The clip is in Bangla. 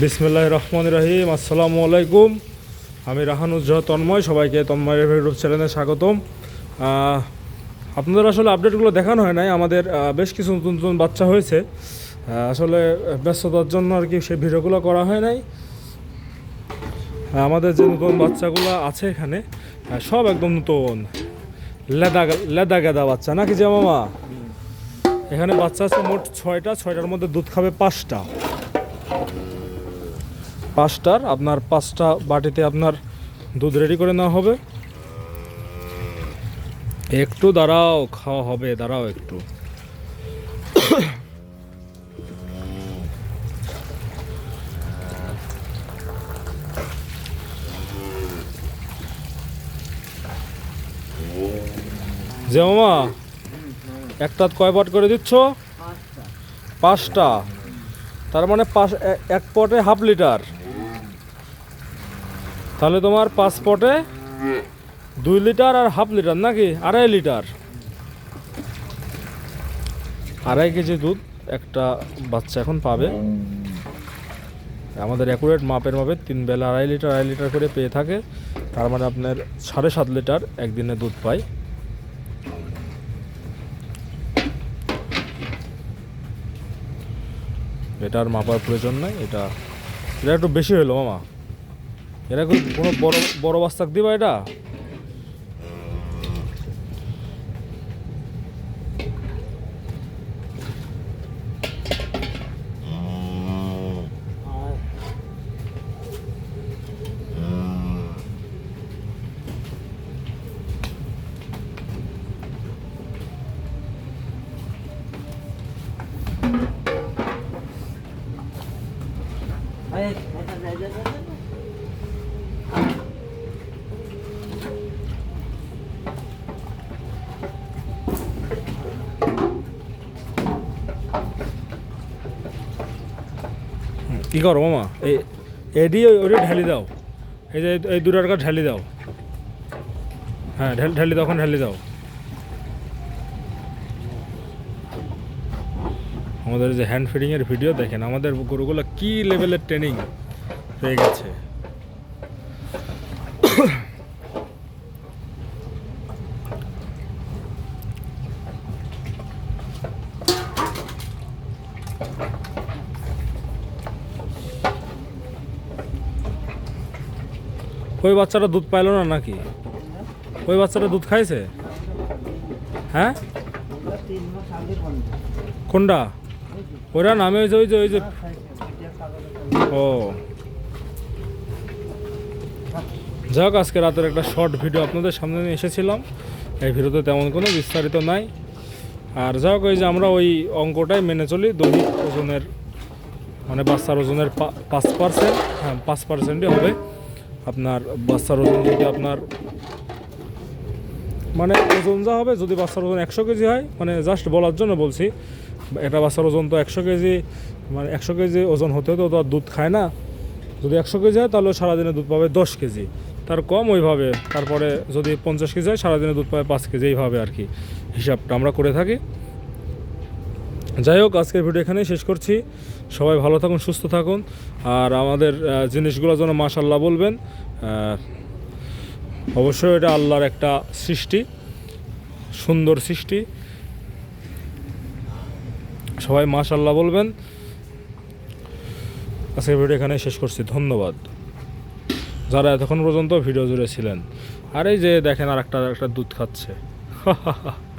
বিসমুল্লাহ রহমান রহিম। আসসালামু আলাইকুম আমি রাহানুজ্জাহ তন্ময়, সবাইকে তন্ময় ইউটিউব চ্যানেলে স্বাগতম। আপনাদের আসলে আপডেটগুলো দেখানো হয় নাই, আমাদের বেশ কিছু নতুন নতুন বাচ্চা হয়েছে। আসলে ব্যস্ততার জন্য আর কি সেই ভিডিওগুলো করা হয় নাই। আমাদের যে নতুন বাচ্চাগুলো আছে এখানে সব একদম নতুন। লেদা লেদা গেদা বাচ্চা, নাকি যে মামা এখানে বাচ্চা আছে মোট ছয়টা, ছয়টার মধ্যে দুধ খাবে পাঁচটা। পাঁচটার আপনার পাঁচটা বাটিতে আপনার দুধ রেডি করে নেওয়া হবে। একটু দাঁড়াও খাওয়া হবে দাঁড়াও একটু। যে মামা একটা কয় পট করে দিচ্ছ? পাঁচটা। তার মানে পাঁচ এক পটে হাফ লিটার। তাহলে তোমার পাসপোর্টে দুই লিটার আর হাফ লিটার নাকি? আড়াই লিটার। আড়াই কেজি দুধ একটা বাচ্চা এখন পাবে। আমাদের অ্যাকুরেট মাপের মাপে তিন বেলা আড়াই লিটার আড়াই লিটার করে পেয়ে থাকে। তার মানে আপনার সাড়ে সাত লিটার একদিনে দুধ পায়। এটার মাপার প্রয়োজন নাই, এটা এটা একটু বেশি হলো মামা। এটা কি কোনো বড় বড় বাস্তাক দিবা এটা? কি করো মামা? এই এডি ওটা ঢালি দাও। এই যে এই দুটার কাজ ঢালি দাও। হ্যাঁ ঢাল ঢালি তখন ঢালি দাও। আমাদের যে হ্যান্ড ফিডিংয়ের ভিডিও দেখেন, আমাদের গরুগুলো কি লেভেলের ট্রেনিং হয়ে গেছে। ওই বাচ্চাটা দুধ পাইলো না নাকি? ওই বাচ্চাটা দুধ খাইছে? হ্যাঁ? কোনটা? ওরা নামে হয়েছে, ওই যে ওই যে। ও। যাক, আজকে রাতের একটা শর্ট ভিডিও আপনাদের সামনে নিয়ে এসেছিলাম। এই ভিডিওতে তেমন কোনো বিস্তারিত নাই। আর যাক, ওই যে আমরা ওই অঙ্কটাই মেনে চলি। দৈনিক ওজনের মানে বাচ্চার ওজনের পাঁচ পার্সেন্ট হ্যাঁ পাঁচ পার্সেন্টই হবে। আপনার বাচ্চার ওজন যদি আপনার মানে ওজন যা হবে যদি বাচ্চার ওজন একশো কেজি হয় মানে জাস্ট বলার জন্য বলছি, একটা বাচ্চার ওজন তো একশো কেজি মানে একশো কেজি ওজন হতে হতে তো আর দুধ খায় না। যদি একশো কেজি হয় তাহলে সারাদিনে দুধ পাবে দশ কেজি। তার কম ওইভাবে, তারপরে যদি পঞ্চাশ কেজি হয় সারাদিনে দুধ পাবে পাঁচ কেজি, এইভাবে আর কি হিসাবটা আমরা করে থাকি। যাই হোক আজকের ভিডিও এখানেই শেষ করছি। সবাই ভালো থাকুন সুস্থ থাকুন। আর আমাদের আহ, জিনিসগুলোর জন্য মাশাল্লাহ বলবেন অবশ্যই এটা আল্লাহর একটা সৃষ্টি সুন্দর সৃষ্টি। সবাই মাশাল্লাহ বলবেন। আজকের ভিডিও এখানে শেষ করছি। ধন্যবাদ। যারা এতক্ষণ পর্যন্ত ভিডিও জুড়ে ছিলেন আর এই যে দেখেন আর একটা একটা দুধ খাচ্ছে।